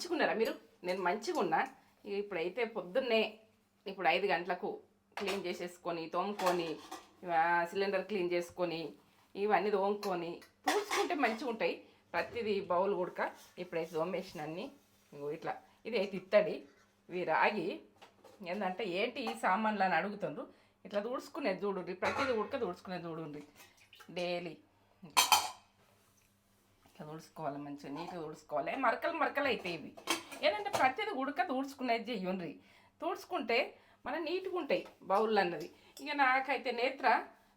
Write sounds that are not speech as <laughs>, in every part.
మంచిగున్నారా మంచిగా ఉన్నారా మీరు? నేను మంచిగున్నా. ఇప్పుడైతే పొద్దున్నే ఇప్పుడు ఐదు గంటలకు క్లీన్ చేసేసుకొని తోముకొని సిలిండర్ క్లీన్ చేసుకొని ఇవన్నీ తోముకొని పూసుకుంటే మంచిగా ఉంటాయి ప్రతిదీ బౌల్ ఉడక ఇప్పుడైతే తోమేసిన అన్ని ఇట్లా ఇది అయితే ఇత్తడి ఇవి రాగి. ఏంటంటే ఏంటి ఈ సామాన్లు అని అడుగుతుండ్రు. ఇట్లా తుడుచుకునేది చూడుండ్రి ప్రతిదీ ఉడక తుడుచుకునేది చూడుండ్రి. డైలీ. ఇట్లా తుడుచుకోవాలి మంచిగా నీట్గా తుడుచుకోవాలి మరకలు మరకలు అవుతాయి ఇవి. ఏంటంటే ప్రతిదీ ఉడక తుడుచుకునేది చెయ్యండి తుడుచుకుంటే మన నీట్గా ఉంటాయి బౌల్ అన్నది. ఇక నాకైతే నేత్ర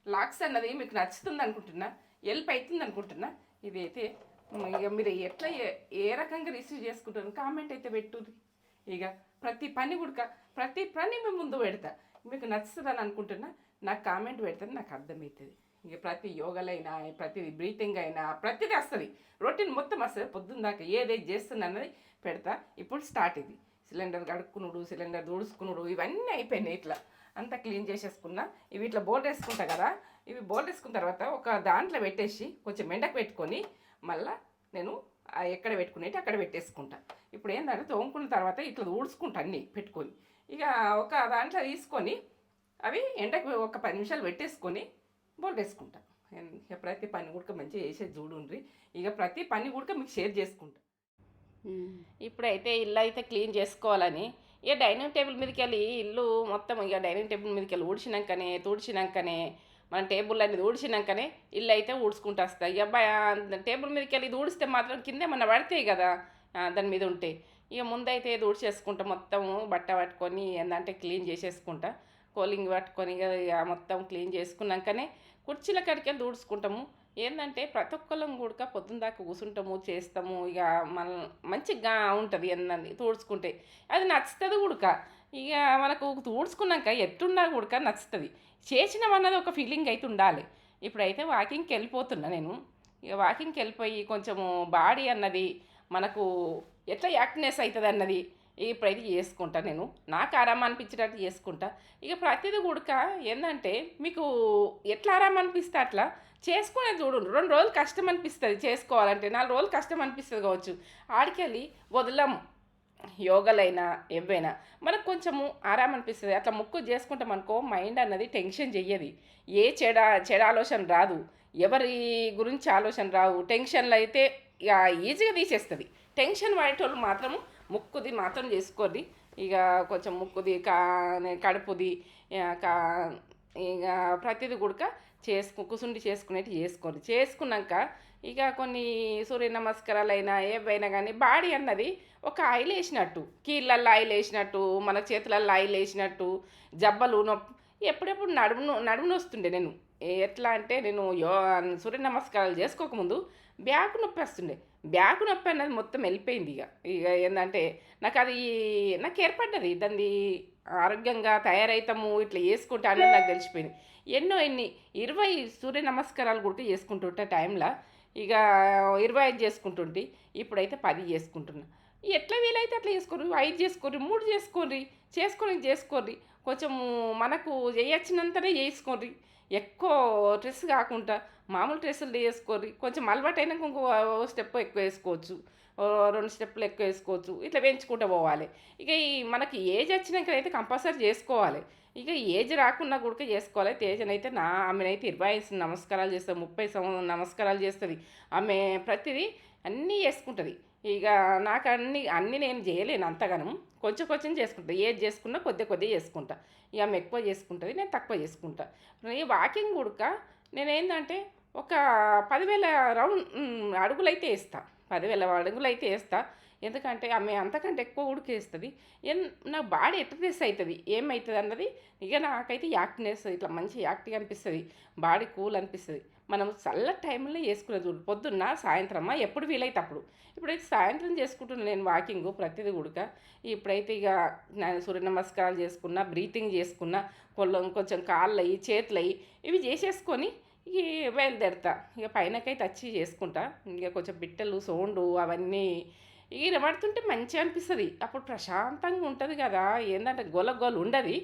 లాక్స్ అన్నది మీకు నచ్చుతుంది అనుకుంటున్నా హెల్ప్ అవుతుంది అనుకుంటున్నా. ఇదైతే ఇక మీరు ఎట్లా ఏ- ఏ రకంగా రిసీవ్ చేసుకుంటారు కామెంట్ అయితే పెట్టుర్రి. ఇక ప్రతి పని ఉడక ప్రతి పని మేము ముందు పెడతా. మీకు నచ్చుతుందని అనుకుంటున్నా నాకు కామెంట్ పెడితే నాకు అర్థమవుతుంది. ఇక ప్రతి యోగాలైనా ప్రతి బ్రీతింగ్ అయినా ప్రతిదీ వస్తుంది రొటీన్ మొత్తం వస్తుంది పొద్దున్న దాకా ఏదైతే చేస్తున్నా అన్నది పెడతా. ఇప్పుడు స్టార్ట్ ఇది. సిలిండర్ కడుక్కునుడు సిలిండర్ దూడుచుకునుడు ఇవన్నీ అయిపోయినాయి ఇట్లా. అంతా క్లీన్ చేసేసుకున్నా. ఇవి ఇట్లా బోర్డు వేసుకుంటా కదా ఇవి బోర్డు వేసుకున్న తర్వాత ఒక దాంట్లో పెట్టేసి కొంచెం మెండకు పెట్టుకొని మళ్ళీ నేను ఎక్కడ పెట్టుకునేటి అక్కడ పెట్టేసుకుంటా. ఇప్పుడు ఏంటంటే తోముకున్న తర్వాత ఇట్లా ఊడ్చుకుంటా అన్నీ పెట్టుకొని. ఇక ఒక దాంట్లో తీసుకొని అవి ఎండకు ఒక పది నిమిషాలు పెట్టేసుకొని బోర్డు వేసుకుంటా ప్రతి పని కూడా మంచిగా చేసేది చూడుండ్రి ఇక ప్రతి పని కూడా మీకు షేర్ చేసుకుంటా. ఇప్పుడైతే ఇల్లు అయితే క్లీన్ చేసుకోవాలని. ఇక డైనింగ్ టేబుల్ మీదకి వెళ్ళి ఇల్లు మొత్తం ఇక డైనింగ్ టేబుల్ మీదకి వెళ్ళి ఊడ్చినాకనే తుడిచినాకనే మన టేబుల్ అనేది ఊడ్చినాకనే ఇల్లు అయితే ఊడ్చుకుంటూ వస్తాయి ఇక టేబుల్ మీదకి వెళ్ళి ఇది ఊడిస్తే మాత్రం కింద మన పడతాయి కదా దాని మీద ఉంటే. ఇక ముందైతే ఇది ఊడ్చేసుకుంటా మొత్తం బట్ట పట్టుకొని ఏంటంటే క్లీన్ చేసేసుకుంటా. కోలింగ్ పట్టుకొని ఇక ఇక మొత్తం క్లీన్ చేసుకున్నాకనే కుర్చీల కడికెళ్ళి దూడుచుకుంటాము. ఏంటంటే ప్రతి ఒక్కళ్ళం కూడా పొద్దున్న దాకా కూర్చుంటాము చేస్తాము. ఇక మన మంచిగా ఉంటుంది ఏందని తూడ్చుకుంటే. అది నచ్చుతుంది కూడక. ఇక మనకు తూడ్చుకున్నాక ఎట్టున్నా కూడక నచ్చుతుంది. చేసినాం అన్నది ఒక ఫీలింగ్ అయితే ఉండాలి. ఇప్పుడైతే వాకింగ్కి వెళ్ళిపోతున్నా నేను. ఇక వాకింగ్కి వెళ్ళిపోయి కొంచెము బాడీ అన్నది మనకు ఎట్లా యాక్టివ్నెస్ అవుతుంది అన్నది ఇప్పుడైతే చేసుకుంటా నేను. నాకు ఆరామ అనిపించేటట్టు చేసుకుంటా. ఇక ప్రతిదీ కూడక ఏంటంటే మీకు ఎట్లా ఆరామ అనిపిస్తే అట్లా చేసుకునేది చూడు రెండు రోజులు కష్టం అనిపిస్తుంది చేసుకోవాలంటే. నాలుగు రోజులు కష్టం అనిపిస్తుంది కావచ్చు. ఆడికెళ్ళి వదలము యోగలైనా ఎవైనా మనకు కొంచెము ఆరాం అనిపిస్తుంది. అట్లా ముక్కు చేసుకుంటాం అనుకో మైండ్ అన్నది టెన్షన్ చెయ్యది. ఏ చెడ చెడ ఆలోచన రాదు. ఎవరి గురించి ఆలోచన రావు. టెన్షన్లు అయితే ఇక ఈజీగా తీసేస్తుంది. టెన్షన్ పడేటోళ్ళు మాత్రము ముక్కుది మాత్రం చేసుకోండి. ఇక కొంచెం ముక్కుది కా కడుపుది కా ఇక ప్రతిదీ కూడా చేసుకు కుసుండి చేసుకునేటి చేసుకోండి. చేసుకున్నాక ఇక కొన్ని సూర్య నమస్కారాలు అయినా ఏవైనా కానీ బాడీ అన్నది ఒక ఆయిల్ వేసినట్టు కీళ్ళల్లో ఆయిల్ వేసినట్టు మన చేతులల్లో ఆయిల్ వేసినట్టు జబ్బలు నొప్పి ఎప్పుడెప్పుడు నడుము నడుము నొస్తుండే నేను. ఎట్లా అంటే నేను యో సూర్య నమస్కారాలు చేసుకోకముందు బ్యాక్ నొప్పి వస్తుండే. బ్యాక్ నొప్పి అన్నది మొత్తం వెళ్ళిపోయింది ఇక. ఇక ఏంటంటే నాకు అది నాకు ఏర్పడ్డది. దాన్ని ఆరోగ్యంగా తయారవుతాము ఇట్లా చేసుకుంటా అన్నది నాకు తెలిసిపోయింది. ఎన్నో ఎన్ని ఇరవై సూర్య నమస్కారాలు కూడా చేసుకుంటుంటే టైంలో ఇక ఇరవై ఐదు చేసుకుంటుంటే ఇప్పుడైతే పది చేసుకుంటున్నా. ఎట్లా వీలైతే అట్లా చేసుకోరు. ఐదు చేసుకోర్రి మూడు చేసుకోర్రి చేసుకొని చేసుకోర్రి. కొంచెం మనకు చేయొచ్చినంతనే చేసుకోర్రి. ఎక్కువ స్ట్రెస్ కాకుండా మామూలు డ్రెస్సులు వేసుకోర్రి కొంచెం అలవాటైనా ఇంకో స్టెప్ ఎక్కువ వేసుకోవచ్చు. ఓ రెండు స్టెప్పులు ఎక్కువ వేసుకోవచ్చు. ఇట్లా పెంచుకుంటూ పోవాలి. ఇక ఈ మనకి ఏజ్ వచ్చినాక అయితే కంపల్సరీ చేసుకోవాలి. ఇక ఏజ్ రాకుండా కూడా చేసుకోవాలి. తేజనైతే నా ఆమెనైతే ఇరవై ఐదు నమస్కారాలు చేస్తుంది ముప్పై సంవత్సరం నమస్కారాలు చేస్తుంది. ఆమె ప్రతిదీ అన్నీ చేసుకుంటుంది. ఇక నాకు అన్ని అన్నీ నేను చేయలేను అంతగానం. కొంచెం కొంచెం చేసుకుంటా. ఏది చేసుకున్నా కొద్ది కొద్ది చేసుకుంటా. ఇక ఆమె ఎక్కువ చేసుకుంటుంది నేను తక్కువ చేసుకుంటా. ఈ వాకింగ్ కూడక నేనేందంటే ఒక పదివేల రౌండ్ అడుగులైతే వేస్తా. పదివేల అడుగులైతే వేస్తా. ఎందుకంటే ఆమె అంతకంటే ఎక్కువ ఉడికేస్తుంది. ఎన్ నా బాడీ ఎట్రనెస్ అవుతుంది ఏమవుతుంది అన్నది? ఇక నాకైతే యాక్టివ్నెస్ ఇట్లా మంచి యాక్టివ్ అనిపిస్తుంది. బాడీ కూల్ అనిపిస్తుంది. మనం చల్ల టైంలో వేసుకునేది చూడు. పొద్దున్న సాయంత్రమా? ఎప్పుడు వీలైతే అప్పుడు. ఇప్పుడైతే సాయంత్రం చేసుకుంటున్నాను నేను వాకింగ్ ప్రతిదీ ఉడక. ఇప్పుడైతే ఇక నేను సూర్య నమస్కారాలు చేసుకున్నా బ్రీతింగ్ చేసుకున్నా కొల్ల కొంచెం కాళ్ళు అయ్యి చేతులు అయ్యి ఇవి చేసేసుకొని ఇక బయలుదేరుతా ఇక పైనకైతే వచ్చి చేసుకుంటా. ఇక కొంచెం బిట్టలు సోండు అవన్నీ ఇక పడుతుంటే మంచిగా అనిపిస్తుంది. అప్పుడు ప్రశాంతంగా ఉంటుంది కదా. ఏంటంటే గొల గోల ఉండదు.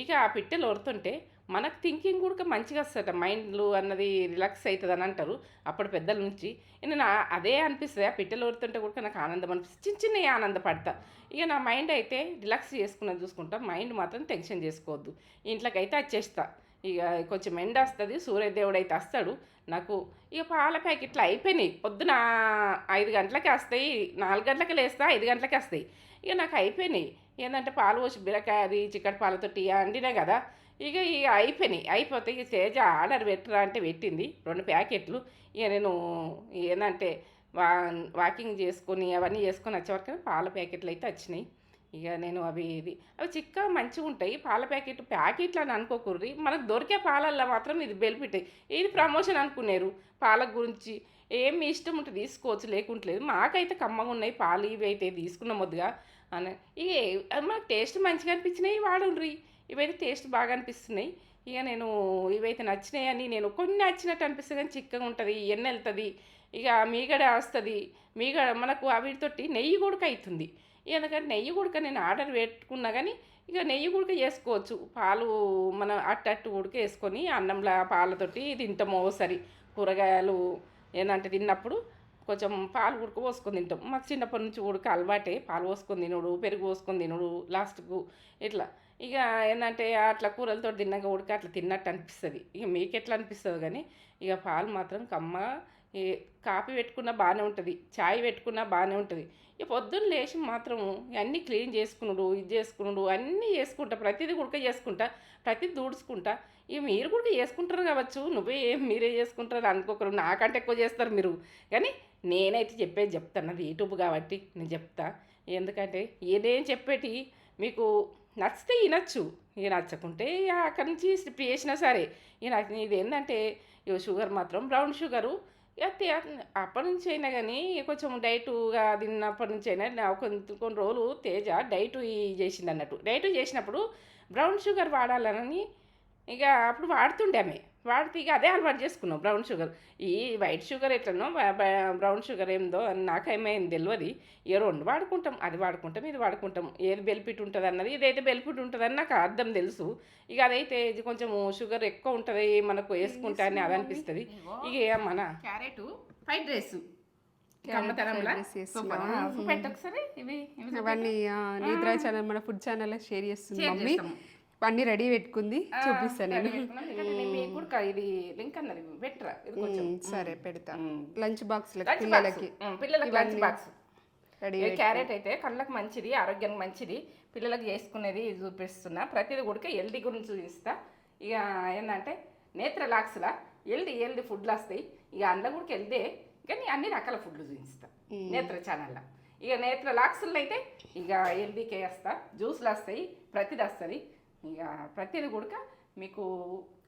ఇక ఆ పిట్టలు ఒడుతుంటే మనకు థింకింగ్ కూడా మంచిగా వస్తుంది మైండ్లు అన్నది రిలాక్స్ అవుతుంది అని అంటారు. అప్పుడు పెద్దల నుంచి నేను అదే అనిపిస్తుంది. ఆ పిట్టలు ఒడుతుంటే కూడా నాకు ఆనందం అనిపిస్తుంది. చిన్న చిన్న ఆనందపడతా. ఇక నా మైండ్ అయితే రిలాక్స్ చేసుకున్నది చూసుకుంటా. మైండ్ మాత్రం టెన్షన్ చేసుకోవద్దు. ఇంట్లోకి అయితే వచ్చేస్తా ఇక కొంచెం ఎండ వస్తుంది సూర్యదేవుడు అయితే వస్తాడు. నాకు ఇక పాల ప్యాకెట్లు అయిపోయినాయి. పొద్దున ఐదు గంటలకి వస్తాయి నాలుగు గంటలకి లేస్తా ఐదు గంటలకి వస్తాయి. ఇక నాకు అయిపోయినాయి. ఏంటంటే పాలు పోసి బీరకాయ అది చిక్కటి పాలతోటి అండినా కదా ఇక ఇక అయిపోయినాయి. అయిపోతే ఇక తేజ ఆర్డర్ పెట్టరా అంటే పెట్టింది. రెండు ప్యాకెట్లు. ఇక నేను ఏంటంటే వా వాకింగ్ చేసుకొని అవన్నీ చేసుకొని వచ్చేవరకు పాల ప్యాకెట్లు అయితే వచ్చినాయి. ఇక నేను అవి ఇది. అవి చిక్క మంచిగా ఉంటాయి. పాల ప్యాకెట్ ప్యాకెట్లు అని అనుకోకూర్రి మనకు దొరికే పాలల్లో మాత్రం ఇది బెనిఫిట్ ఇది ప్రమోషన్ అనుకున్నారు? పాల గురించి ఏం మీ ఇష్టం ఉంటే తీసుకోవచ్చు లేకుంటలేదు మాకైతే కమ్మగా ఉన్నాయి. పాలు ఇవి అయితే తీసుకున్న మొద్దుగా అని. ఇక మాకు టేస్ట్ మంచిగా అనిపించినాయి వాడుండ్రి. ఇవైతే టేస్ట్ బాగా అనిపిస్తున్నాయి. ఇక నేను ఇవైతే నచ్చినాయి అని నేను కొన్ని నచ్చినట్టు అనిపిస్తుంది కానీ చిక్కగా ఉంటుంది ఎన్న వెళ్తుంది ఇక మీగడ వస్తుంది. మీగడ మనకు అవిటితోటి నెయ్యి కూడా అవుతుంది. ఎందుకంటే నెయ్యి గుడక నేను ఆర్డర్ పెట్టుకున్నా కానీ ఇక నెయ్యి గుడక చేసుకోవచ్చు. పాలు మనం అట్టు అట్టు ఉడక వేసుకొని అన్నంలో పాలతోటి తింటాము ఒకసారి కూరగాయలు ఏంటంటే తిన్నప్పుడు కొంచెం పాలు ఉడక పోసుకొని తింటాం. మాకు చిన్నప్పటి నుంచి ఉడక అలవాటే. పాలు పోసుకొని తినుడు పెరుగు పోసుకొని తినుడు లాస్ట్కు ఇట్లా. ఇక ఏంటంటే అట్లా కూరలతో తిన్నాక ఉడక అట్లా తిన్నట్టు అనిపిస్తుంది. ఇక మీకు ఎట్లా అనిపిస్తుంది కానీ ఇక పాలు మాత్రం కమ్మ కాఫీ పెట్టుకున్నా బాగానే ఉంటుంది చాయ్ పెట్టుకున్నా బాగానే ఉంటుంది. ఈ పొద్దున్న లేచి మాత్రం అన్నీ క్లీన్ చేసుకునుడు ఇది చేసుకునుడు అన్నీ చేసుకుంటా ప్రతిదీ గుడక చేసుకుంటా ప్రతిదీ దూడ్చుకుంటా. ఇక మీరు కూడా చేసుకుంటారు కావచ్చు నువ్వే ఏం మీరే చేసుకుంటారు అనుకోకరు నాకంటే ఎక్కువ చేస్తారు మీరు. కానీ నేనైతే చెప్పేది చెప్తాను అది యూట్యూబ్ కాబట్టి నేను చెప్తా. ఎందుకంటే ఏదేం చెప్పేటి మీకు నచ్చితే వినొచ్చు ఇక నచ్చకుంటే ఇక అక్కడి నుంచి స్లిప్ చేసినా సరే. ఇక ఇది ఏంటంటే షుగర్ మాత్రం బ్రౌన్ షుగరు అప్పటి నుంచి అయినా కానీ కొంచెం డైటుగా తిన్నప్పటి నుంచి అయినా కొన్ని కొంత కొన్ని రోజులు తేజ డైట్ చేసింది అన్నట్టు. డైట్ చేసినప్పుడు బ్రౌన్ షుగర్ వాడాలని ఇక అప్పుడు వాడుతుండే ఆమె. వాడితే ఇక అదే అలవాటు చేసుకున్నాం బ్రౌన్ షుగర్ ఈ వైట్ షుగర్ ఎట్లనో బ్రౌన్ షుగర్ ఏందో అని నాకేమైంది తెలియదు ఏ రెండు వాడుకుంటాం అది వాడుకుంటాం ఇది వాడుకుంటాం. ఏది బెనిఫిట్ ఉంటుంది అన్నది ఇదైతే బెనిఫిట్ ఉంటుందని నాకు అర్థం తెలుసు. ఇక అదైతే ఇది కొంచెం షుగర్ ఎక్కువ ఉంటుంది మనకు వేసుకుంటా అని అది అనిపిస్తుంది. ఇక మన క్యారెట్ ఫ్రైడ్ రైస్ కమ్మతనంలా rice. సూపర్. చేస్తున్నావా? పెట్టు ఒకసారి ఇవి ఇవి అవన్నీ ఆ, నిద్ర ఛానల్ మన ఫుడ్ ఛానల్ షేర్ చేస్తుంది మమ్మీ. అన్నీ రెడీ పెట్టుకుంది చూపిస్తాను నేను. ఇది లింక్ అన్నది పెట్టరా? సరే పెడతా. Lunch box. పిల్లలకి. పిల్లలకి లంచ్ బాక్స్. క్యారెట్ అయితే కళ్ళకి మంచిది ఆరోగ్యానికి మంచిది పిల్లలకి చేసుకునేది చూపిస్తున్నా. ప్రతిదీ కూడా హెల్దీ గురించి చూపిస్తా. ఇక ఏంటంటే నేత్ర లాక్స్లా హెల్దీ హెల్దీ ఫుడ్లు వస్తాయి. ఇక అందులో కూడా వెళ్తే కానీ అన్ని రకాల ఫుడ్లు చూపిస్తా. నేత్ర ఛానల్లో. ఇక నేత్ర లాక్స్లో అయితే ఇక హెల్దీకే వస్తా. జ్యూస్లు వస్తాయి ప్రతిది వస్తుంది. ఇక ప్రతిది కూడా మీకు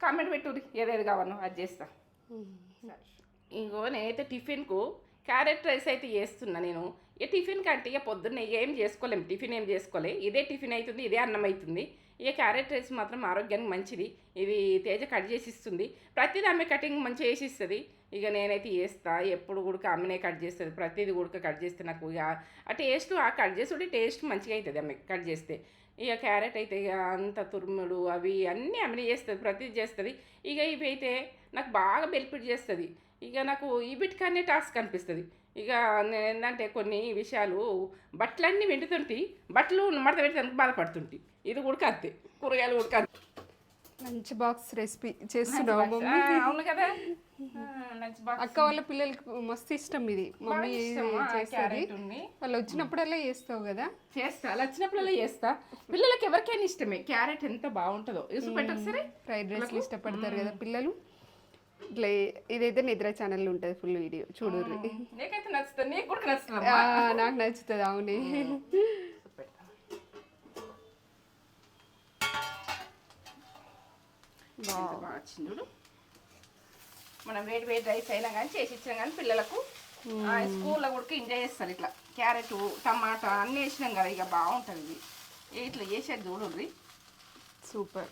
కామెంట్ పెట్టుర్రి ఏదేది కావాలో అది చేస్తా. ఇంకో నేనైతే టిఫిన్కు క్యారెట్ రైస్ అయితే చేస్తున్నా నేను. ఇక టిఫిన్ కంటే ఇక పొద్దున్న ఏం చేసుకోలేము టిఫిన్ ఏం చేసుకోలే. ఇదే టిఫిన్ అవుతుంది ఇదే అన్నం అవుతుంది ఇక క్యారెట్ రైస్ మాత్రం ఆరోగ్యానికి మంచిది. ఇది తేజ కట్ చేసి ఇస్తుంది. ప్రతిదీ ఆమె కటింగ్ మంచిగా చేసి ఇస్తుంది. ఇక నేనైతే చేస్తా. ఎప్పుడు కూడా ఆమెనే కట్ చేస్తుంది. ప్రతిదీ కూడా కట్ చేస్తే నాకు ఇక ఆ టేస్ట్ ఆ కట్ చేసుకుంటే టేస్ట్ మంచిగా అవుతుంది ఆమె కట్ చేస్తే. ఇక క్యారెట్ అయితే ఇక అంత తురుములు అవి అన్నీ అమలు చేస్తుంది ప్రతిది చేస్తుంది. ఇక ఇవి అయితే నాకు బాగా బెనిఫిట్ చేస్తుంది. ఇక నాకు ఈ టాస్క్ అనిపిస్తుంది. ఇక నేను ఏంటంటే కొన్ని విషయాలు బట్టలన్నీ వెంటుతుంటాయి బట్టలు మడత పెట్టి బాధపడుతుంటాయి ఇది కూడా అంతే కూరగాయలు కూడా అంతే. లంచ్ బాక్స్ రెసిపీ చేస్తున్నావు ఆ, మమ్మీ. అవును కదా? లంచ్ బాక్స్ అక్క వాళ్ళ పిల్లలకి మస్తు ఇష్టం ఇది. మమ్మీ ఉంది. వాళ్ళు వచ్చినప్పుడల్లా చేస్తావు కదా? చేస్తా. అలా వచ్చినప్పుడల్లా చేస్తా. పిల్లలకి ఎవరికైనా ఇష్టమే. క్యారెట్ ఎంత బాగుంటుందో. ఇసు పెట్టు ఒకసారి ఫ్రైడ్ రైస్ ఇష్టపడతారు కదా పిల్లలు. ఇట్లా ఇదైతే నిద్ర ఛానల్ ఉంటుంది ఫుల్ వీడియో నీకైతే నచ్చుతుంది. నీకు కూడా నచ్చుతుంది ఆ, నాకు నచ్చుతుంది అవునే. బాగా వచ్చింది చూడు. మనం వేడి వేడి రైస్ అయినా కానీ చేసి ఇచ్చినా కానీ పిల్లలకు స్కూల్లో కూడా ఎంజాయ్ చేస్తారు ఇట్లా. క్యారెట్ టమాటా అన్నీ వేసినాం కదా ఇక బాగుంటుంది ఇది. ఇట్లా చేసేది చూడండి సూపర్.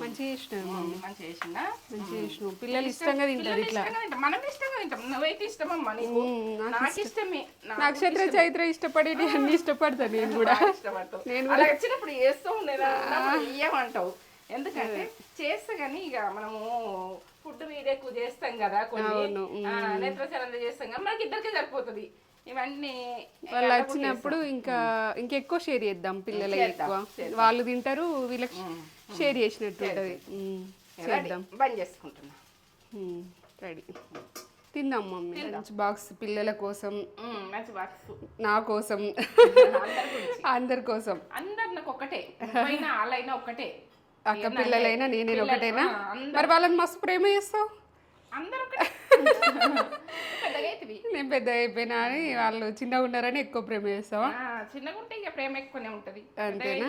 మంచిగా మమ్మీ. మంచిగా చేసిందా? మంచిగా చేసినావు. పిల్లలు ఇష్టంగా తింటారు ఇట్లా. మనం ఇష్టంగా తింటాం. నువ్వైతే ఇష్టమమ్మా నీకు. నాకు ఇష్టమే. నాకు నక్షత్ర చైత్ర ఇష్టపడేటి అన్ని ఇష్టపడతాను నేను కూడా. బాగా ఇష్టపడతావు. నేను అలా వచ్చినప్పుడు చేస్తూ ఉండేదా? ఏమంటావు? ఎందుకంటే చేస్తే కానీ ఇక మనము ఫుడ్ వీడియో ఎక్కువ చేస్తాం కదా కొన్ని. నేత్రచరణ చేస్తాం కదా మనకి ఇద్దరికే సరిపోతుంది. ఇవన్నీ వాళ్ళు వచ్చినప్పుడు ఇంకా ఇంకెక్కువ షేర్ చేద్దాం పిల్లలకి ఎక్కువ. వాళ్ళు తింటారు వీళ్ళకి షేర్ చేసినట్టు ఉంటుంది. చేద్దాం. బంద్ చేసుకుంటున్నా. రెడీ. తిందాం మమ్మీ లంచ్ బాక్స్ పిల్లల కోసం. మంచి బాక్స్. నా కోసం. అందరి కోసం అందరు నాకు ఒకటే వాళ్ళైనా ఒకటే అక్క పిల్లలైనా నేనే ఒకటేనా? మరి వాళ్ళని మస్తు ప్రేమ చేస్తావు? నేను పెద్ద అయిపోయినా అని వాళ్ళు చిన్నగా ఉన్నారని ఎక్కువ ప్రేమ చేస్తావా? చిన్నగా ఉంటే ఇక ప్రేమ ఎక్కువనే ఉంటది. అంతేనా?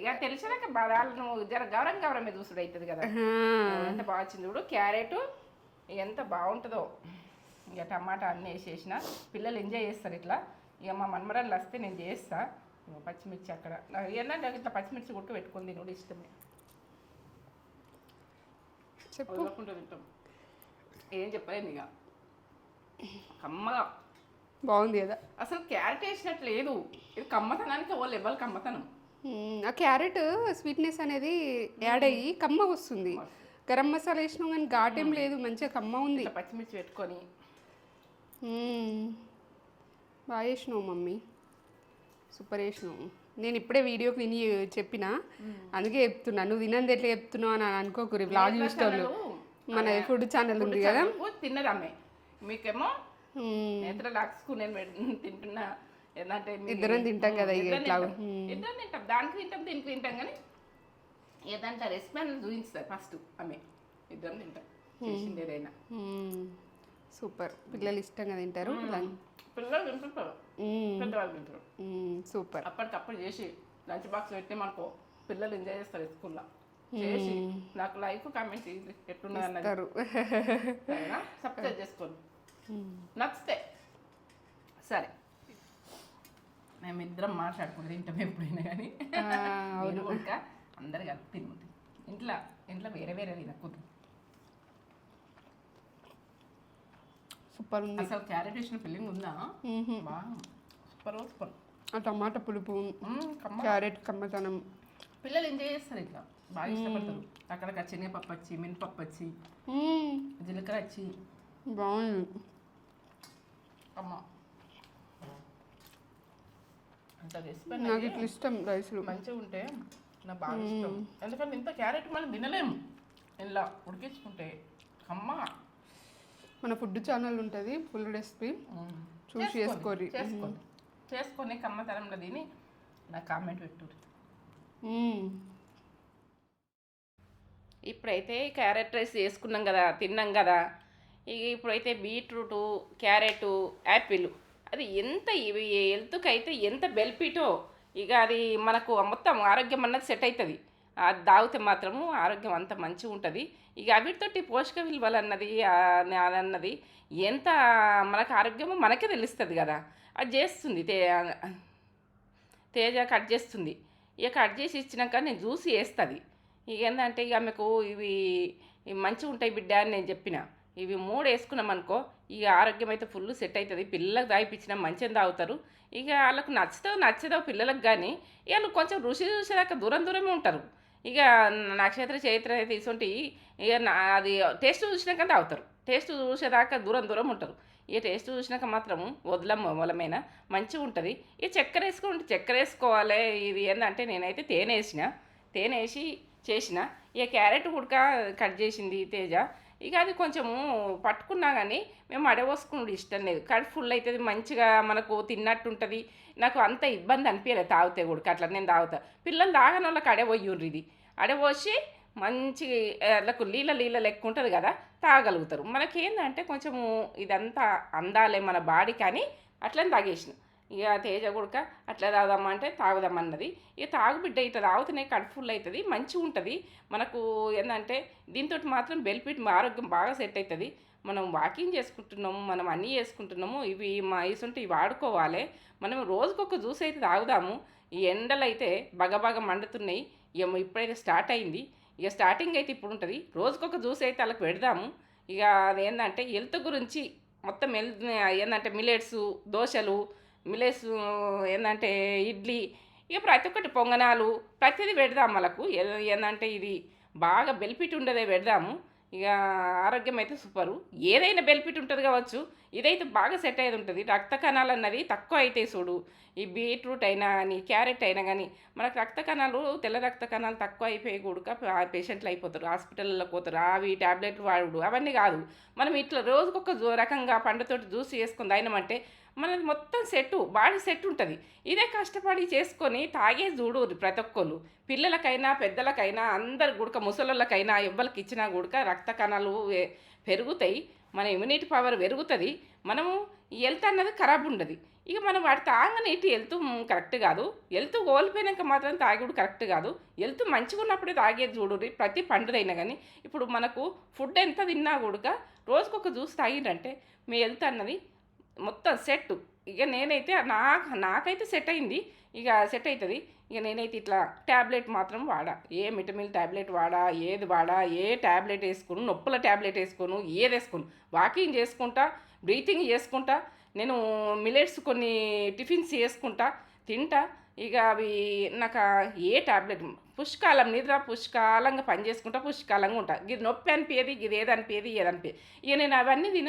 ఇక తెలిసినాక వాళ్ళను జర గౌరవం గౌరవమే చూసుడు అవుతుంది కదా. ఎంత బాగా వచ్చింది చూడు క్యారెట్ ఎంత బాగుంటుందో. ఇక టమాటా అన్నీ వేసేసిన. పిల్లలు ఎంజాయ్ చేస్తారు ఇట్లా. ఇక మా మన్మరాలు వస్తే నేను చేస్తా. ఇగో పచ్చిమిర్చి అక్కడ. ఏంటంటే ఇట్లా పచ్చిమిర్చి కొట్టు పెట్టుకుంది కూడా ఇష్టమే చెప్పు. వదలకుండా తింటాం. ఏం చెప్పలేదు ఇక. కమ్మగా. బాగుంది కదా. అసలు క్యారెట్ వేసినట్టు లేదు. ఇది కమ్మతనానికి ఓ లెవెల్ కమ్మతనం? మ్మ్. ఆ క్యారెట్ స్వీట్నెస్ అనేది యాడ్ అయ్యి కమ్మ వస్తుంది. గరం మసాలా వేసినాం కానీ ఘాటేం లేదు మంచిగా కమ్మ ఉంది. పచ్చిమిర్చి పెట్టుకొని. బాగా చేసినావు మమ్మీ. సూపర్ చేసినావు. నేను ఇప్పుడే వీడియోకి విని చెప్పిన. అందుకే చెప్తున్నా. నువ్వు తినంది ఎట్లా చెప్తున్నావు అని అనుకోకూరి బ్లాగ్ చూసేటోళ్ళు. మన ఫుడ్ ఛానల్ ఉంది కదా. తిన్నది అమ్మే మీకేమో. నేత్ర లాక్స్కు నేను తింటున్నా. ఏంటంటే ఇద్దరం తింటాం కదా ఇక ఇట్లా. ఇద్దరం తింటాం. దానికి తింటాం దీనికి తింటాం కానీ ఏదంటే రెసిపీ అని చూపిస్తారు ఫస్ట్ ఆమె. ఇద్దరం తింటాం. చేసింది ఏదైనా. సూపర్. పిల్లలు ఇష్టంగా తింటారు. పిల్లలు తింటుంటారు. పెద్దవాళ్ళు తింటారు. సూపర్. అప్పటికప్పుడు చేసి లంచ్ బాక్స్ పెట్టామనుకో పిల్లలు ఎంజాయ్ చేస్తారు స్కూల్లో. చేసి నాకు లైక్ కామెంట్ సరేనా? సబ్స్క్రైబ్ <laughs> చేసుకోండి. నచ్చితే సరే. మేము ఇద్దరం మాట్లాడుకుంటూ తింటాం ఎప్పుడైనా కానీ. ఇంకా అందరు కలిపి ఇంట్లో ఇంట్లో వేరే వేరే తినకూడదు. సూపర్ ఉంది. అసలు క్యారెట్ వేసిన ఫిల్లింగ్ ఉందా? Super super. ఆ టమాటా పులుపు క్యారెట్ కమ్మతనం పిల్లలు ఎంజాయ్ చేస్తారు ఇట్లా. బాగా ఇష్టపడతారు. అక్కడ శనగపప్పు వచ్చి మినపప్పు వచ్చి. జీలకర్ర వచ్చి బాగుంది అమ్మ నాకు ఇట్లా ఇష్టం రైస్లు. మంచిగా ఉంటే నాకు బాగా ఇష్టం. ఎందుకంటే ఇంత క్యారెట్ మనం తినలేము. ఇలా ఉడికించుకుంటే కమ్మ. మన ఫుడ్ ఛానల్ ఉంటుంది ఫుల్ రెసిపీ చూసి చేసుకోరి. చేసుకోండి చేసుకొని కమ్మతనంలో తిని నాకు కామెంట్ పెట్టు ఇప్పుడైతే క్యారెట్ రైస్ చేసుకున్నాం కదా తిన్నాం కదా. ఇక ఇప్పుడైతే బీట్రూటు క్యారెట్ యాపిల్. అది ఎంత ఇవి హెల్త్కి అయితే ఎంత బెనిఫిటో ఇక అది మనకు మొత్తం ఆరోగ్యం అన్నది సెట్ అవుతుంది అది తాగితే మాత్రము ఆరోగ్యం అంత మంచిగా ఉంటుంది. ఇక వీటితోటి పోషక విలువలు అన్నది అది అన్నది ఎంత మనకు ఆరోగ్యమో మనకే తెలుస్తుంది కదా. అది చేస్తుంది తే తేజ కట్ చేస్తుంది. ఇక కట్ చేసి ఇచ్చినాక నేను జ్యూస్ వేస్తుంది ఇక ఏంటంటే ఇక ఆమెకు ఇవి మంచిగా ఉంటాయి బిడ్డ అని నేను చెప్పిన. ఇవి మూడు వేసుకున్నాం అనుకో ఇక ఆరోగ్యం అయితే ఫుల్ సెట్ అవుతుంది పిల్లలకు తాగిపించినా మంచిగా తాగుతారు. ఇక వాళ్ళకు నచ్చుతో నచ్చదో పిల్లలకు కానీ వాళ్ళు కొంచెం రుచి చూసేదాకా దూరం దూరమే ఉంటారు. ఇక నక్షత్ర చైత్ర తీసుకుంటే ఇక నా అది టేస్ట్ చూసినాక తాగుతారు. టేస్ట్ చూసేదాకా దూరం దూరం ఉంటారు ఇక టేస్ట్ చూసినాక మాత్రం వదలం మూలమైన మంచిగా ఉంటుంది. ఇక చక్కెర వేసుకుంటే చక్కెర వేసుకోవాలి. ఇది ఏంటంటే నేనైతే తేనె వేసిన. తేనె వేసి చేసిన. ఇక క్యారెట్ ఉడక కట్ చేసింది తేజ. ఇక అది కొంచెము పట్టుకున్నా కానీ మేము అడవోసుకున్నాడు ఇష్టం లేదు. కడుపు ఫుల్ అవుతుంది మంచిగా మనకు తిన్నట్టు ఉంటుంది. నాకు అంత ఇబ్బంది అనిపించలేదు తాగితే కూడా అట్లా నేను తాగుతా. పిల్లలు తాగని వాళ్ళకి అడవయ్యుర్రు ఇది. అడవోసి మంచి వాళ్ళకు నీళ్ళ నీళ్ళ లెక్క ఉంటుంది కదా తాగలుగుతారు. మనకేందంటే కొంచెము ఇదంతా అందాలే మన బాడీ కానీ అట్లని తాగేసిన. ఇక తేజ కొడుక అట్లా తాగుదామంటే తాగుదామన్నది. ఇక తాగుబిడ్డ ఇట్లా తాగుతూనే కడుపు ఫుల్ అవుతుంది మంచిగా ఉంటుంది. మనకు ఏంటంటే దీంతో మాత్రం బెనిఫిట్ ఆరోగ్యం బాగా సెట్ అవుతుంది మనం వాకింగ్ చేసుకుంటున్నాము మనం అన్నీ చేసుకుంటున్నాము ఇవి మా ఇసుంటే ఇవి వాడుకోవాలి. మనం రోజుకొక జ్యూస్ అయితే తాగుదాము. ఈ ఎండలు అయితే బగబగ మండుతున్నాయి. ఇక ఇప్పుడైతే స్టార్ట్ అయింది. ఇక స్టార్టింగ్ అయితే ఇప్పుడు ఉంటుంది రోజుకొక జ్యూస్ అయితే వాళ్ళకి పెడదాము. ఇక అదేంటంటే హెల్త్ గురించి మొత్తం హెల్త్ ఏంటంటే మిలెట్స్ దోశలు మిలెట్స్ ఏంటంటే ఇడ్లీ ఇక ప్రతి ఒక్కటి పొంగనాలు ప్రతిదీ పెడదాం వాళ్ళకు. ఏంటంటే ఏందంటే ఇది బాగా బెనిఫిట్ ఉండదే పెడదాము. ఇక ఆరోగ్యం అయితే సూపరు. ఏదైనా బెనిఫిట్ ఉంటుంది కావచ్చు ఇదైతే బాగా సెట్ అయ్యేది ఉంటుంది. రక్త కణాలు అన్నది తక్కువ అయితే చూడు ఈ బీట్రూట్ అయినా కానీ క్యారెట్ అయినా కానీ మనకు రక్త కణాలు తెల్ల రక్త కణాలు తక్కువ అయిపోయి కూడక పేషెంట్లు అయిపోతారు హాస్పిటల్లో పోతారు అవి ట్యాబ్లెట్లు వాడు అవన్నీ కాదు. మనం ఇట్లా రోజుకొక రకంగా పండుతోటి జ్యూస్ చేసుకుని తాగినామంటే మనది మొత్తం సెట్ బాడీ సెట్ ఉంటుంది. ఇదే కష్టపడి చేసుకొని తాగే చూడు ప్రతి ఒక్కరు పిల్లలకైనా పెద్దలకైనా అందరు గుడక ముసలోళ్ళకైనా ఎవ్వరికి ఇచ్చినా గుడక రక్త కణాలు పెరుగుతాయి. మన ఇమ్యూనిటీ పవర్ పెరుగుతుంది. మనము హెల్త్ అన్నది ఖరాబ్ ఉండదు. ఇక మనం వాటి తాగని ఇటు హెల్త్ కరెక్ట్ కాదు. హెల్త్ కోల్పోయినాక మాత్రం తాగుడు కరెక్ట్ కాదు. హెల్త్ మంచిగా ఉన్నప్పుడే తాగేది చూడుర్రి ప్రతి పండుదైనా కానీ ఇప్పుడు మనకు ఫుడ్ ఎంత తిన్నా కూడా రోజుకొక జ్యూస్ తాగిండంటే మీ హెల్త్ అన్నది మొత్తం సెట్ ఇక నేనైతే నాకు నాకైతే సెట్ అయింది. ఇక సెట్ అవుతుంది ఇక నేనైతే ఇట్లా ట్యాబ్లెట్ మాత్రం వాడా. ఏ మిటమిల్ ట్యాబ్లెట్ వాడా ఏది వాడా ఏ ట్యాబ్లెట్ వేసుకోను నొప్పుల ట్యాబ్లెట్ వేసుకోను ఏది వేసుకోను. వాకింగ్ చేసుకుంటా బ్రీతింగ్ చేసుకుంటా నేను మిలెట్స్ కొన్ని టిఫిన్స్ చేసుకుంటా తింటా. ఇక అవి నాకు ఏ ట్యాబ్లెట్ పుష్కాలం నిద్ర పుష్కాలంగా పని చేసుకుంటా పుష్కాలంగా ఉంటా. ఇది నొప్పి అనిపించేది ఇది ఏది అనిపించేది ఏది ఇక నేను అవన్నీ తిన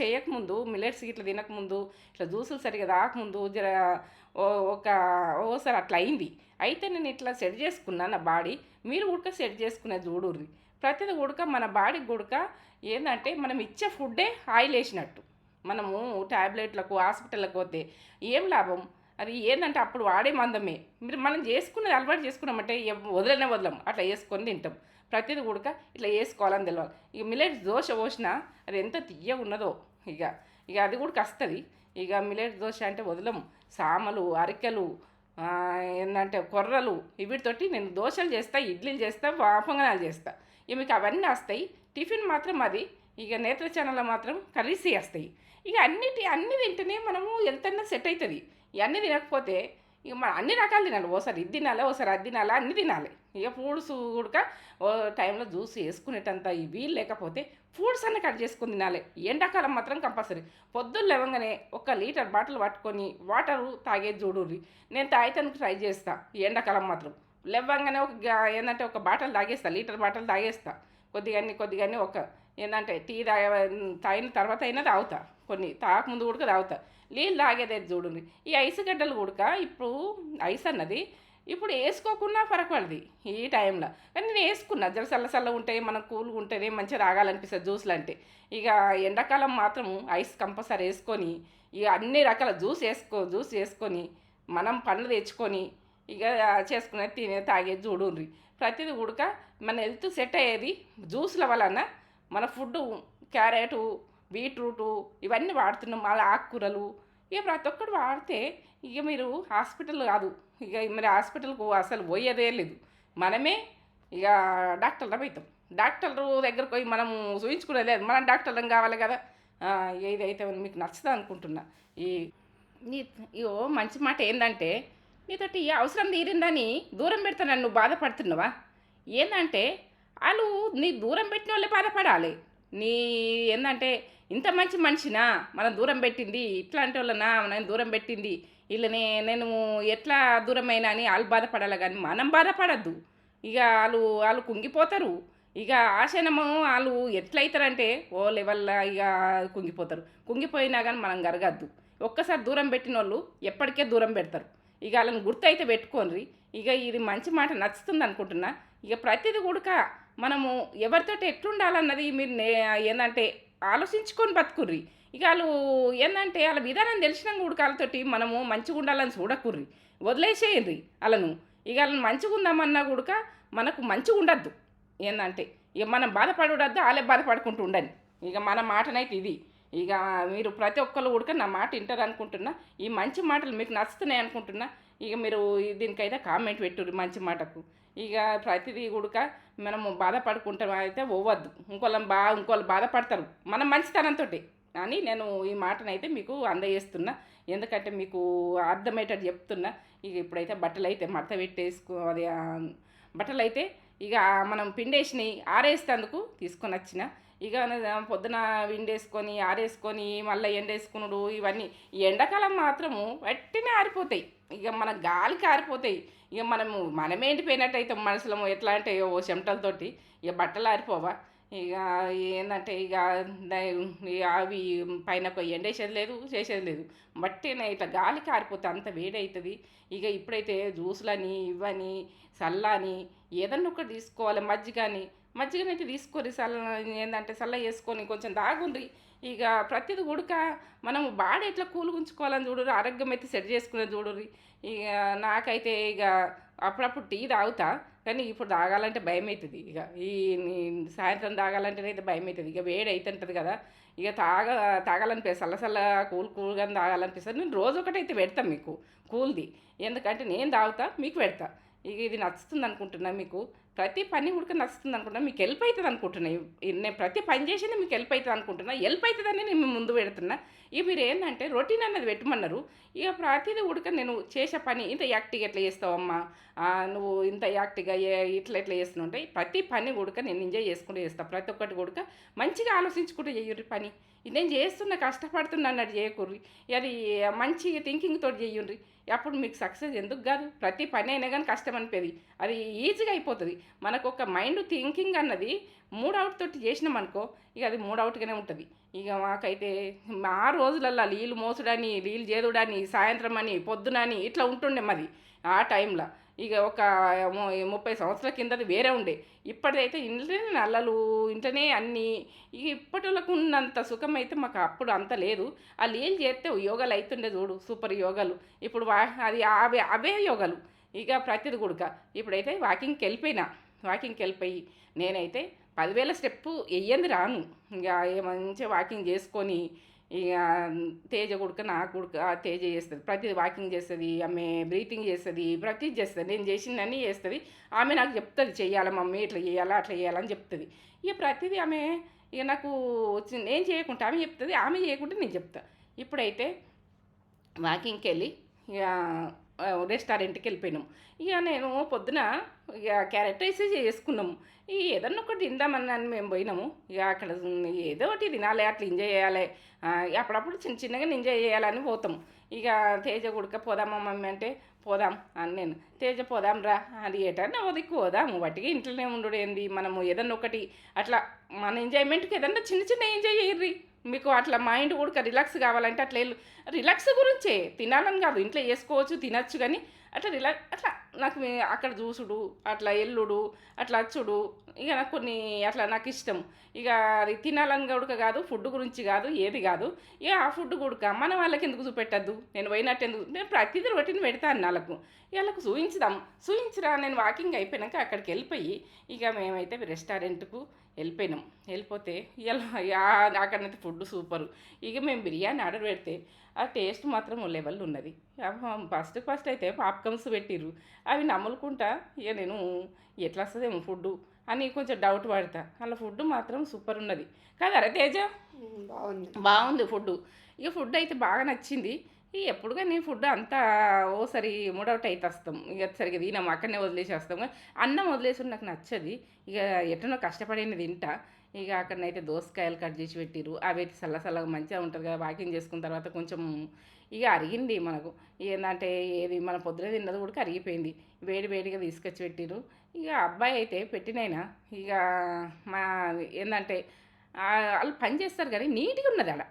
చేయకముందు మిల్లెట్స్ ఇట్లా తినకముందు ఇట్లా జ్యూసులు సరిగా తాకముందు జర ఓ- ఒక ఓసారి అట్లా అయింది. అయితే నేను ఇట్లా సెట్ చేసుకున్నా నా బాడీ. మీరు ఉడక సెట్ చేసుకునే చూడుర్రి ప్రతిది ఉడక మన బాడీకి గుడక ఏంటంటే మనం ఇచ్చే ఫుడ్డే ఆయిల్ వేసినట్టు. మనము ట్యాబ్లెట్లకు హాస్పిటల్కి పోతే ఏం లాభం? అది ఏంటంటే అప్పుడు వాడే మందమే. మీరు మనం చేసుకున్నది అలవాటు చేసుకున్నామంటే వదలనే వదలం. అట్లా వేసుకొని తింటాం. ప్రతిది కూడక ఇట్లా వేసుకోవాలని తెలియాలి ఇక మిల్లెట్స్ దోశ పోసినా అది ఎంత తీయగా ఉన్నదో ఇక. ఇక అది కూడా వస్తుంది ఇక మిలెట్ దోశ అంటే వదలము. సామలు అరికెలు ఏంటంటే కొర్రలు వీటితోటి నేను దోశలు చేస్తా ఇడ్లీలు చేస్తా వా- పొంగనాలు చేస్తా. ఇక మీకు అవన్నీ వస్తాయి. టిఫిన్ మాత్రం అది. ఇక నేత్ర ఛానల్లో మాత్రం కర్రీసీ వస్తాయి. ఇక అన్నిటి అన్ని తింటేనే మనము ఎంత సెట్ అవుతుంది. ఇవన్నీ తినకపోతే ఇక మన అన్ని రకాలు తినాలి. ఓసారి ఇది తినాలి ఓసారి అది తినాలి అన్ని తినాలి. ఇక ఫ్రూట్స్ కూడా ఓ టైంలో జ్యూస్ వేసుకునేటంత ఈ వీలు లేకపోతే ఫ్రూట్స్ అన్నీ కట్ చేసుకుని తినాలి. ఎండాకాలం మాత్రం కంపల్సరీ. పొద్దున్న లేవగానే ఒక లీటర్ బాటిల్ పట్టుకొని వాటర్ తాగేది చూడుర్రి నేను తాగితానికి ట్రై చేస్తా ఎండాకాలం మాత్రం. లేవగానే ఒక ఏంటంటే ఒక బాటిల్ తాగేస్తా లీటర్ బాటిల్ తాగేస్తా. కొద్దిగాని కొద్దిగాని ఒక ఏంటంటే టీ తాగే తాగిన తర్వాత అయినా తాగుతా. కొన్ని తాకముందు ఉడక తాగుతా. నీళ్ళు తాగేది చూడండి. ఈ ఐస్ గడ్డలు ఉడక ఇప్పుడు ఐస్ అన్నది ఇప్పుడు వేసుకోకుండా ఫరక్ ఈ టైంలో. కానీ నేను వేసుకున్నా. జర చల్ల చల్ల ఉంటాయి మనం కూల్గా ఉంటేనే మంచిగా తాగాలనిపిస్తుంది జ్యూస్లు అంటే. ఇక ఎండాకాలం మాత్రం ఐస్ కంపల్సరీ వేసుకొని ఇక అన్ని రకాల జ్యూస్ వేసుకో జ్యూస్ వేసుకొని మనం పండ్లు తెచ్చుకొని ఇక చేసుకునే తినే తాగేది చూడుండ్రి ప్రతిదీ ఉడక మన హెల్త్ సెట్ అయ్యేది జ్యూస్ల వలన మన ఫుడ్ క్యారెటు బీట్రూటు ఇవన్నీ వాడుతున్నాం మళ్ళీ ఆకుకూరలు. ఇక ప్రతి ఒక్కటి వాడితే ఇక మీరు హాస్పిటల్ కాదు. ఇక మరి హాస్పిటల్కు అసలు పోయేదే లేదు. మనమే ఇక డాక్టర్ల అవుతాం డాక్టర్ దగ్గరకు పోయి మనం చూయించుకునేది లేదు. మనం డాక్టర్లం కావాలి కదా. ఏదైతే మీకు నచ్చదా అనుకుంటున్నా. ఈ నీ ఇగో మంచి మాట ఏంటంటే నీతోటి ఈ అవసరం తీరిందని దూరం పెడతాను నన్ను బాధపడుతున్నావా? ఏంటంటే వాళ్ళు నీ దూరం పెట్టిన వాళ్ళే బాధపడాలి. నీ ఏంటంటే ఇంత మంచి మనిషినా మనం దూరం పెట్టింది ఇట్లాంటి వాళ్ళనా మనం దూరం పెట్టింది వీళ్ళని నేను ఎట్లా దూరమైనా అని వాళ్ళు బాధపడాలి కానీ మనం బాధపడద్దు. ఇక వాళ్ళు వాళ్ళు కుంగిపోతారు. ఇక ఆశనము వాళ్ళు ఎట్లయితారంటే ఓ లెవెల్లో ఇక కుంగిపోతారు. కుంగిపోయినా కానీ మనం గరగద్దు ఒక్కసారి దూరం పెట్టిన వాళ్ళు ఎప్పటికే దూరం పెడతారు. ఇక వాళ్ళని గుర్తు అయితే పెట్టుకోండి ఇక ఇది మంచి మాట నచ్చుతుంది అనుకుంటున్నా ఇక ప్రతిదీ కూడా మనము ఎవరితోటి ఎట్లుండాలన్నది మీరు నే ఏంటంటే ఆలోచించుకొని బతుకుర్రి. ఇక వాళ్ళు ఏంటంటే వాళ్ళ విధానం తెలిసిన గుడికాలతోటి మనము మంచిగా ఉండాలని చూడకుర్రి. వదిలేసేయండి వాళ్ళను ఇక వాళ్ళని మంచిగా ఉందామన్నా కూడా మనకు మంచిగా ఉండద్దు ఏంటంటే ఇక మనం బాధపడద్దు వాళ్ళే బాధపడుకుంటూ ఉండండి. ఇక మన మాటనైతే ఇది. ఇక మీరు ప్రతి ఒక్కరు కూడా నా మాట వింటారు అనుకుంటున్నా ఈ మంచి మాటలు మీకు నచ్చుతున్నాయి అనుకుంటున్నా ఇక మీరు దీనికైతే కామెంట్ పెట్టుర్రి మంచి మాటకు. ఇక ప్రతిదీ కూడా మనము బాధపడుకుంటాం. అయితే పోవద్దు ఇంకోళ్ళని బా ఇంకోళ్ళు బాధపడతారు. మనం మంచితనంతో అని నేను ఈ మాటనైతే మీకు అందజేస్తున్నా. ఎందుకంటే మీకు అర్థమయ్యేటట్టు చెప్తున్నా. ఇక ఇప్పుడైతే బట్టలు అయితే మడత పెట్టేసుకో అది బట్టలు అయితే ఇక మనం పిండేసినాయి ఆరేసేందుకు తీసుకొని వచ్చిన. ఇక పొద్దున విండేసుకొని ఆరేసుకొని మళ్ళీ ఎండేసుకునుడు ఇవన్నీ. ఎండాకాలం మాత్రము వెంటనే ఆరిపోతాయి. ఇక మన గాలికి ఆరిపోతాయి. ఇక మనము మనమే ఎండిపోయినట్టు అవుతాం ఎట్లా అంటే ఓ చెమటలతోటి ఇక బట్టలు ఆరిపోవా? ఇక ఏంటంటే ఇక ఇక అవి పైన కొయ్యి ఎండేసేది లేదు చేసేది లేదు. బట్టేనే ఇట్లా గాలి కారిపోతే అంత వేడి అవుతుంది ఇక ఇప్పుడైతే జ్యూసులని ఇవని చల్లని ఏదన్నా ఒకటి తీసుకోవాలి మజ్జిగని. మజ్జిగనైతే తీసుకోరి చల్ల ఏంటంటే సల్ల వేసుకొని కొంచెం దాగుండ్రి ఇక ప్రతిది ఉడక మనం బాడీ ఎట్లా కూలుగుంచుకోవాలని చూడరు ఆరోగ్యం అయితే సెట్ చేసుకునేది చూడరు ఇక నాకైతే ఇక అప్పుడప్పుడు టీ తాగుతా. కానీ ఇప్పుడు తాగాలంటే భయం అవుతుంది ఇక ఈ సాయంత్రం తాగాలంటేనే అయితే భయం అవుతుంది ఇక వేడి అవుతుంటుంది కదా. ఇక తాగ తాగాలనిపిస్తుంది చల్ల చల్ల కూల్ కూల్గా తాగాలనిపిస్తుంది. నేను రోజు ఒకటైతే పెడతాను మీకు కూల్ది. ఎందుకంటే నేను తాగుతా మీకు పెడతా. ఇక ఇది నచ్చుతుంది అనుకుంటున్నా మీకు. ప్రతి పని కూడా నచ్చుతుంది అనుకుంటున్నా మీకు హెల్ప్ అవుతుంది అనుకుంటున్నా నేను ప్రతి పని చేసింది మీకు హెల్ప్ అవుతుంది అనుకుంటున్నా హెల్ప్ అవుతుందని నేను ముందు పెడుతున్నా. ఇక మీరు ఏంటంటే రొటీన్ అన్నది పెట్టమన్నారు. ఇక ప్రతిదీ ఉడక నేను చేసే పని ఇంత యాక్టివ్గా ఎట్లా చేస్తావమ్మా? నువ్వు ఇంత యాక్టివ్గా ఇట్లా ఎట్లా చేస్తున్నావు ప్రతి పని ఉడక నేను ఎంజాయ్ చేసుకుంటూ చేస్తాను ప్రతి ఒక్కటి ఉడక మంచిగా ఆలోచించుకుంటూ చెయ్యుర్రి పని. ఇది నేను చేస్తున్నా కష్టపడుతున్నా అన్నట్టు చేయకూర్రి. అది మంచిగా థింకింగ్ తోటి చెయ్యుర్రి అప్పుడు మీకు సక్సెస్ ఎందుకు కాదు? ప్రతి పని అయినా కానీ కష్టం అనిపేది. అది ఈజీగా అయిపోతుంది. మనకు ఒక మైండ్ థింకింగ్ అన్నది మూడు అవుట్ తోటి చేసినాం అనుకో ఇక అది మూడు అవుట్గానే ఉంటుంది. ఇక మాకైతే ఆ రోజులల్లో నీళ్ళు మోసుడని నీళ్ళు చేదుడని సాయంత్రం అని పొద్దునని ఇట్లా ఉంటుండే మాది ఆ టైంలో ఇక ఒక ముప్పై సంవత్సరాల కిందది వేరే ఉండే. ఇప్పటిదైతే ఇంట్లోనే నల్లలు ఇంట్లోనే అన్నీ. ఇక ఇప్పటిలకు ఉన్నంత సుఖం అయితే మాకు అప్పుడు అంత లేదు. ఆ ఏం చేస్తే యోగాలు అవుతుండే చూడు సూపర్ యోగాలు. ఇప్పుడు వా అది అవే అవే యోగాలు. ఇక ప్రతిది కూడక. ఇప్పుడైతే వాకింగ్కి వెళ్ళిపోయినా వాకింగ్కి వెళ్ళిపోయి నేనైతే పదివేల స్టెప్పు వెయ్యంది రాను. ఇక మంచిగా వాకింగ్ చేసుకొని ఇక తేజ కొడుక నా కొడుక తేజ చేస్తుంది. ప్రతి వాకింగ్ చేస్తుంది ఆమె బ్రీతింగ్ చేస్తుంది ప్రతిది చేస్తుంది. నేను చేసిందని చేస్తుంది. ఆమె నాకు చెప్తుంది చెయ్యాలా మమ్మీ ఇట్లా చేయాలా అట్లా చేయాలని చెప్తుంది. ఇక ప్రతిదీ ఆమె ఇక నాకు వచ్చింది. నేను చేయకుండా ఆమె చెప్తుంది ఆమె చేయకుంటే నేను చెప్తా. ఇప్పుడైతే వాకింగ్కి వెళ్ళి ఇక రెస్టారెంట్కి వెళ్ళిపోయినాం ఇక నేను పొద్దున ఇక క్యారెట్ రైస్ చేసుకున్నాము ఇక ఏదన్నా ఒకటి తిందామన్నాను అని మేము పోయినాము. ఇక అక్కడ ఏదో ఒకటి తినాలి అట్లా ఎంజాయ్ చేయాలి. అప్పుడప్పుడు చిన్న చిన్నగా ఎంజాయ్ చేయాలని పోతాం. ఇక తేజ గుడక పోదామా మమ్మీ అంటే పోదాం అని నేను. తేజ పోదాం రా అది ఏటన్నా వదికి పోదాము. వాటికి ఇంట్లోనే ఉండడు ఏంది? మనము ఏదన్నా ఒకటి అట్లా మన ఎంజాయ్మెంట్కి ఏదన్నా చిన్న చిన్న ఎంజాయ్ చేయర్రి. మీకు అట్లా మైండ్ కూడా రిలాక్స్ కావాలంటే అట్లా రిలాక్స్ గురించే. తినాలని కాదు. ఇంట్లో చేసుకోవచ్చు తినచ్చు కానీ అట్లా రిలాక్స్ అట్లా నాకు అక్కడ చూసుడు అట్లా ఎల్లుడు అట్లా అచ్చుడు ఇక నాకు కొన్ని అట్లా నాకు ఇష్టం. ఇక అది తినాలని కూడా కాదు ఫుడ్ గురించి కాదు ఏది కాదు. ఇక ఆ ఫుడ్ కూడా మన వాళ్ళకి ఎందుకు చూపెట్టద్దు? నేను పోయినట్టు ఎందుకు? నేను ప్రతిదీ రొటీన్ పెడతాను వాళ్ళకు. వాళ్ళకు చూపించుదాం చూపించరా నేను వాకింగ్ అయిపోయినాక అక్కడికి వెళ్ళిపోయి ఇక మేమైతే రెస్టారెంట్కు వెళ్ళిపోయినాం. వెళ్ళిపోతే ఇలా అక్కడైతే ఫుడ్ సూపరు. ఇక మేము బిర్యానీ ఆర్డర్ పెడితే ఆ టేస్ట్ మాత్రం లెవెల్ ఉన్నది. ఫస్ట్ ఫస్ట్ అయితే పాప్కమ్స్ పెట్టిర్రు. అవి నమ్ములుకుంటా ఇక నేను ఎట్లా వస్తుందేమో ఫుడ్ అని కొంచెం డౌట్ పడతా. అలా ఫుడ్ మాత్రం సూపర్ ఉన్నది. కదా తేజ? బాగుంది. బాగుంది ఫుడ్ ఇక ఫుడ్ అయితే బాగా నచ్చింది. ఇక ఎప్పుడు కానీ ఫుడ్ అంతా ఓసారి మూడౌట్ అయితే వస్తాం ఇక సరిగ్గా తినాం అక్కడనే వదిలేసి వస్తాం అన్నం వదిలేసి నాకు నచ్చది. ఇక ఎట్టనో కష్టపడిన తింటా. ఇక అక్కడనైతే దోసకాయలు కట్ చేసి పెట్టిరు అవి అయితే చల్లసల్లగా మంచిగా ఉంటుంది కదా వాకింగ్ చేసుకున్న తర్వాత కొంచెం ఇక అరిగింది మనకు. ఏంటంటే ఏది మన పొద్దున తిన్నది కూడా అరిగిపోయింది. వేడి వేడిగా తీసుకొచ్చి పెట్టిరు ఇక అబ్బాయి అయితే పెట్టినైనా ఇక మా ఏంటంటే వాళ్ళు పని చేస్తారు కానీ నీట్గా ఉన్నది అలా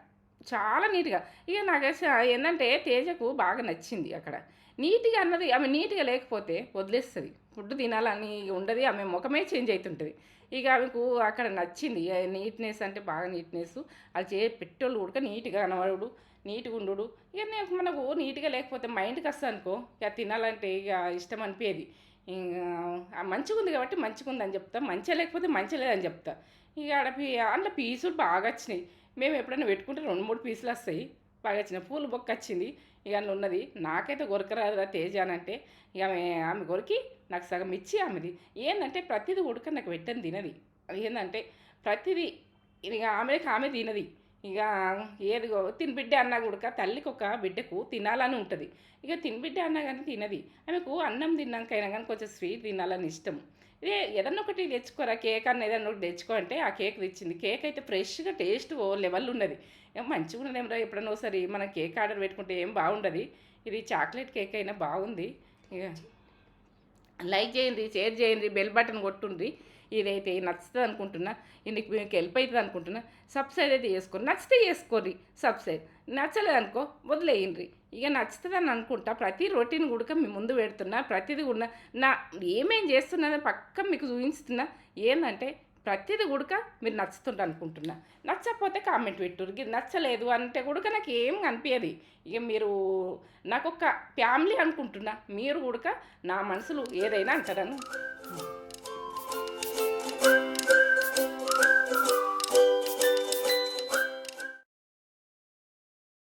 చాలా నీట్గా. ఇక నాకు ఏంటంటే తేజకు బాగా నచ్చింది అక్కడ. నీట్గా అన్నది ఆమె నీట్గా లేకపోతే వదిలేస్తుంది. ఫుడ్ తినాలని ఇక ఉండదు ఆమె ముఖమే చేంజ్ అవుతుంటుంది ఇక ఆమెకు అక్కడ నచ్చింది నీట్నెస్ అంటే బాగా నీట్నెస్. అది చే పెట్టోళ్ళు ఉడక నీట్గా కనబడు నీట్గా ఉండు ఇక నేను మనకు నీట్గా లేకపోతే మైండ్కి వస్తా అనుకో ఇక తినాలంటే ఇక ఇష్టం అనిపించేది ఇంకా మంచిగా ఉంది కాబట్టి మంచిగా ఉందని చెప్తా. మంచిగా లేకపోతే మంచిగా లేదని చెప్తా. ఇక ఆడ పీ అందులో పీసులు బాగా వచ్చినాయి. మేము ఎప్పుడైనా పెట్టుకుంటే రెండు మూడు పీసులు వస్తాయి. బాగా వచ్చిన పూలు బొక్క వచ్చింది. ఇక అందులో ఉన్నది నాకైతే గొరకరాదురా తేజ అని అంటే ఇక ఆమె ఆమె కొరికి నాకు సగం ఇచ్చి ఆమెది. ఏంటంటే ప్రతిదీ ఉడక నాకు పెట్టని తినది. అది ఏంటంటే ప్రతిదీ ఇక ఆమెకి ఆమె తినది. ఇక ఏదిగో తిని బిడ్డ అన్నా కూడా తల్లికి ఒక బిడ్డకు తినాలని ఉంటుంది. ఇక తిని బిడ్డ అన్నా కానీ తినది. ఆమెకు అన్నం తిన్నాకైనా కానీ కొంచెం స్వీట్ తినాలని ఇష్టం. ఇదే ఏదన్నా ఒకటి తెచ్చుకోరా కేక్ అన్న ఏదన్నా ఒకటి తెచ్చుకో అంటే ఆ కేక్ తెచ్చింది. కేక్ అయితే ఫ్రెష్గా టేస్ట్ ఓ లెవెల్ ఉన్నది. ఏం మంచిగా ఉన్నది ఏమరా ఎప్పుడన్నా ఒకసారి మనం కేక్ ఆర్డర్ పెట్టుకుంటే ఏం బాగుండదు. ఇది చాక్లెట్ కేక్ అయినా బాగుంది. ఇక లైక్ చేయండి షేర్ చేయండి బెల్ బటన్ కొట్టుండ్రి. ఇదైతే నచ్చుతుంది అనుకుంటున్నా. ఇందుకు మీకు హెల్ప్ అవుతుంది అనుకుంటున్నా. సబ్సైడ్ అయితే చేసుకోండి. నచ్చితే చేసుకోర్రి సబ్సైడ్ నచ్చలేదు అనుకో వదిలేయండి. ఇక నచ్చుతుందని అనుకుంటా. ప్రతి రొటీన్ కూడా మీ ముందు పెడుతున్నా ప్రతిదీ కూడా నా ఏమేం చేస్తున్నదో పక్క మీకు చూపిస్తున్నా. ఏంటంటే ప్రతిదీ కూడా మీరు నచ్చుతుండ అనుకుంటున్నా. నచ్చకపోతే కామెంట్ పెట్టురు ఇది నచ్చలేదు అంటే కూడా నాకు ఏం కనిపించదు ఇక మీరు నాకు ఒక ఫ్యామిలీ అనుకుంటున్నా. మీరు కూడా నా మనసులో ఏదైనా అంటారను.